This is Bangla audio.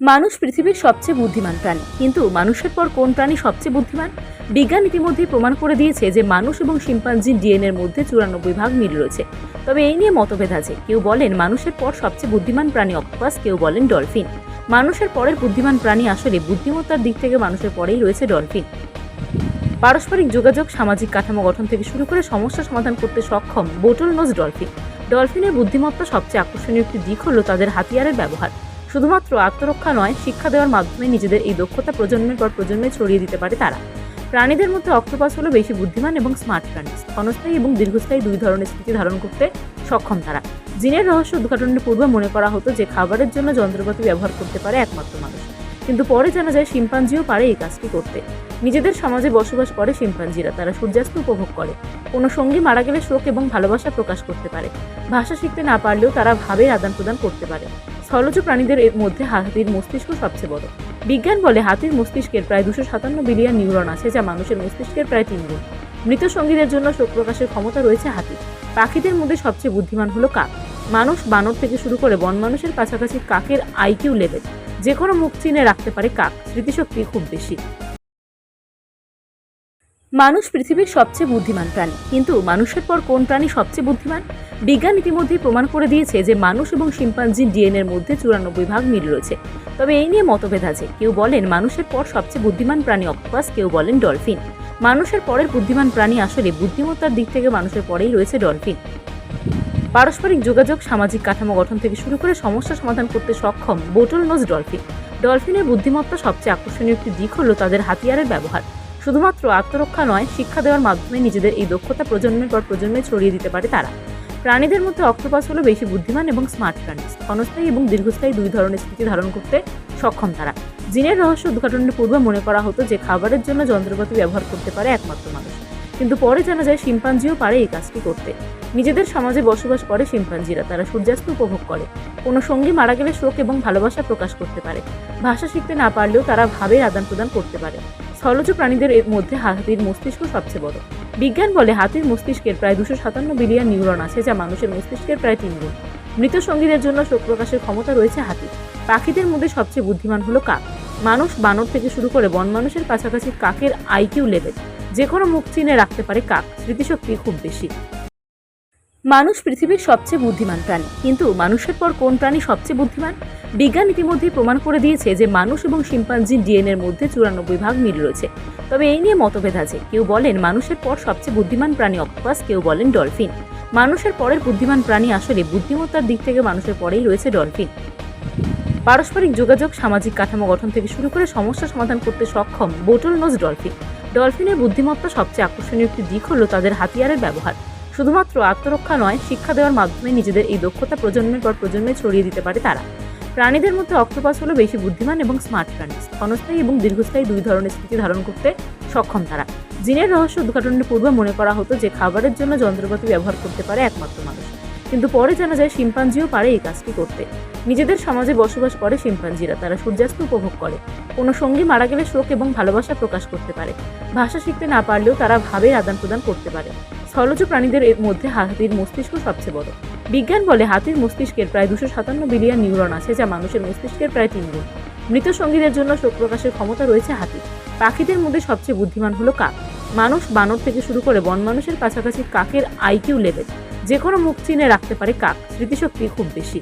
মানুষ পৃথিবীর সবচেয়ে বুদ্ধিমান প্রাণী। কিন্তু মানুষের পর কোন প্রাণী সবচেয়ে বুদ্ধিমান? বিজ্ঞান ইতিমধ্যেই প্রমাণ করে দিয়েছে যে মানুষ এবং শিম্পাঞ্জির ডিএনএর মধ্যে চুরানব্বই ভাগ মিল রয়েছে। তবে এই নিয়ে মতভেদ আছে। কেউ বলেন মানুষের পর সবচেয়ে বুদ্ধিমান প্রাণী অক্টোপাস, কেউ বলেন ডলফিন। মানুষের পরের বুদ্ধিমান প্রাণী আসলে বুদ্ধিমত্তার দিক থেকে মানুষের পরেই রয়েছে ডলফিন। পারস্পরিক যোগাযোগ, সামাজিক কাঠামো গঠন থেকে শুরু করে সমস্যা সমাধান করতে সক্ষম বোটল নোজ ডলফিন। ডলফিনের বুদ্ধিমত্তা সবচেয়ে আকর্ষণীয় একটি দিক হলো তাদের হাতিয়ারের ব্যবহার। শুধুমাত্র আত্মরক্ষা নয়, শিক্ষা দেওয়ার মাধ্যমে নিজেদের এই দক্ষতা প্রজন্মের পর প্রজন্মে ছড়িয়ে দিতে পারে তারা। প্রাণীদের মধ্যে অক্টোপাস হলো বেশি বুদ্ধিমান এবং স্মার্ট প্রাণী। ক্ষণস্থায়ী এবং দীর্ঘস্থায়ী দুই ধরনের স্মৃতি ধারণ করতে সক্ষম তারা। জিনের রহস্য উদ্ঘাটনের পূর্বে মনে করা হতো যে খাবারের জন্য যন্ত্রপাতি ব্যবহার করতে পারে একমাত্র মানুষ। কিন্তু পরে জানা যায় শিম্পাঞ্জিও পারে এই কাজটি করতে। নিজেদের সমাজে বসবাস করে শিম্পাঞ্জিরা। তারা সূর্যাস্ত উপভোগ করে। কোনো সঙ্গী মারা গেলে শোক এবং ভালোবাসা প্রকাশ করতে পারে। ভাষা শিখতে না পারলেও তারা ভাবের আদান প্রদান করতে পারে। স্থলজ প্রাণীদের এর মধ্যে হাতির মস্তিষ্ক সবচেয়ে বড়। বিজ্ঞান বলে হাতির মস্তিষ্কের প্রায় দুশো সাতান্ন বিলিয়ন নিউরন আছে, যা মানুষের মস্তিষ্কের প্রায় তিন গুণ। মৃত সঙ্গীদের জন্য শোক প্রকাশের ক্ষমতা রয়েছে হাতি পাখিদের মধ্যে সবচেয়ে বুদ্ধিমান হলো কাক। মানুষ বানর থেকে শুরু করে বন মানুষের কাছাকাছি কাকের আইকিউ লেভেল যে কোনো মুখ চিনে রাখতে পারে কাক। স্মৃতিশক্তি খুব বেশি। মানুষ পৃথিবীর সবচেয়ে বুদ্ধিমান প্রাণী। কিন্তু মানুষের পর কোন প্রাণী সবচেয়ে বুদ্ধিমান? বিজ্ঞান ইতিমধ্যেই প্রমাণ করে দিয়েছে যে মানুষ এবং শিম্পাঞ্জির ডিএনএর মধ্যে চুরানব্বই ভাগ মিল রয়েছে। তবে এই নিয়ে মতভেদ আছে। কেউ বলেন মানুষের পর সবচেয়ে বুদ্ধিমান প্রাণী অক্টোপাস, কেউ বলেন ডলফিন। মানুষের পরের বুদ্ধিমান প্রাণী আসলে বুদ্ধিমত্তার দিক থেকে মানুষের পরেই রয়েছে ডলফিন। পারস্পরিক যোগাযোগ, সামাজিক কাঠামো গঠন থেকে শুরু করে সমস্যা সমাধান করতে সক্ষম বোটল নোজ ডলফিন। ডলফিনের বুদ্ধিমত্তা সবচেয়ে আকর্ষণীয় একটি দিক হলো তাদের হাতিয়ারের ব্যবহার। শুধুমাত্র আত্মরক্ষা নয়, শিক্ষা দেওয়ার মাধ্যমে নিজেদের এই দক্ষতা প্রজন্মের পর প্রজন্মে ছড়িয়ে দিতে পারে তারা। প্রাণীদের মধ্যে অক্টোপাস হলো বেশি বুদ্ধিমান এবং স্মার্ট প্রাণী। ক্ষণস্থায়ী এবং দীর্ঘস্থায়ী দুই ধরনের স্মৃতি ধারণ করতে সক্ষম তারা। জিনের রহস্য উদ্ঘাটনের পূর্বে মনে করা হতো যে, খাবারের জন্য যন্ত্রপাতি ব্যবহার করতে পারে একমাত্র মানুষ। কিন্তু পরে জানা যায়, শিম্পাঞ্জিও পারে এই কাজটি করতে। নিজেদের সমাজে বসবাস করে শিম্পাঞ্জিরা। তারা সূর্যাস্ত উপভোগ করে। কোনো সঙ্গী মারা গেলে শোক এবং ভালোবাসা প্রকাশ করতে পারে। ভাষা শিখতে না পারলেও তারা ভাবের আদান প্রদান করতে পারে। স্থলজ প্রাণীদের এর মধ্যে হাতির মস্তিষ্ক সবচেয়ে বড়। বিজ্ঞান বলে হাতির মস্তিষ্কের প্রায় দুশো সাতান্ন বিলিয়ন নিউরন আছে, যা মানুষের মস্তিষ্কের প্রায় তিন গুণ। মৃত সঙ্গীদের জন্য শোক প্রকাশের ক্ষমতা রয়েছে হাতি পাখিদের মধ্যে সবচেয়ে বুদ্ধিমান হলো কাক। মানুষ বানর থেকে শুরু করে বন মানুষের কাছাকাছি কাকের আইকিউ লেভেল যে কোনো মুখ চিনে রাখতে পারে কাক। স্মৃতিশক্তি খুব বেশি। মানুষ পৃথিবীর সবচেয়ে বুদ্ধিমান প্রাণী। কিন্তু মানুষের পর কোন প্রাণী সবচেয়ে বুদ্ধিমান? বিজ্ঞান ইতিমধ্যেই প্রমাণ করে দিয়েছে যে মানুষ এবং শিম্পাঞ্জির ডিএনএর মধ্যে চুরানব্বই ভাগ মিল রয়েছে। তবে এই নিয়ে মতভেদ আছে। কেউ বলেন মানুষের পর সবচেয়ে বুদ্ধিমান প্রাণী অক্টোপাস, কেউ বলেন ডলফিন। মানুষের পরের বুদ্ধিমান প্রাণী আসলে বুদ্ধিমত্তার দিক থেকে মানুষের পরেই রয়েছে ডলফিন। পারস্পরিক যোগাযোগ, সামাজিক কাঠামো গঠন থেকে শুরু করে সমস্যা সমাধান করতে সক্ষম বোটল নোজ ডলফিন। ডলফিনের বুদ্ধিমত্তা সবচেয়ে আকর্ষণীয় একটি দিক হলো তাদের হাতিয়ারের ব্যবহার। শুধুমাত্র আত্মরক্ষা নয়, শিক্ষা দেওয়ার মাধ্যমে নিজেদের এই দক্ষতা প্রজন্মের পর প্রজন্মে ছড়িয়ে দিতে পারে তারা। প্রাণীদের মধ্যে অক্টোপাস হলো বেশি বুদ্ধিমান এবং স্মার্ট প্রাণী। ক্ষণস্থায়ী এবং দীর্ঘস্থায়ী দুই ধরনের স্মৃতি ধারণ করতে সক্ষম তারা। জিনের রহস্য উদ্ঘাটনের পূর্বে মনে করা হতো যে খাবারের জন্য যন্ত্রপাতি ব্যবহার করতে পারে একমাত্র মানুষ। কিন্তু পরে জানা যায় শিম্পাঞ্জিও পারে এই কাজটি করতে। নিজেদের সমাজে বসবাস করে শিম্পাঞ্জিরা, তারা সূর্যাস্ত উপভোগ করে। কোনো সঙ্গী মারা গেলে শোক এবং ভালোবাসা প্রকাশ করতে পারে। ভাষা শিখতে না পারলেও তারা ভাবের আদান প্রদান করতে পারে। স্থলজ প্রাণীদের মধ্যে হাতির মস্তিষ্ক সবচেয়ে বড়। বিজ্ঞান বলে হাতির মস্তিষ্কের প্রায় দুশো সাতান্ন বিলিয়ন নিউরন আছে, যা মানুষের মস্তিষ্কের প্রায় তিন গুণ। মৃত সঙ্গীদের জন্য শোক প্রকাশের ক্ষমতা রয়েছে হাতি পাখিদের মধ্যে সবচেয়ে বুদ্ধিমান হলো কাক। মানুষ বানর থেকে শুরু করে বন মানুষের কাছাকাছি কাকের আইকিউ লেভেল যে কোনো মুখ চিনে রাখতে পারে কাক স্মৃতিশক্তি খুব বেশি।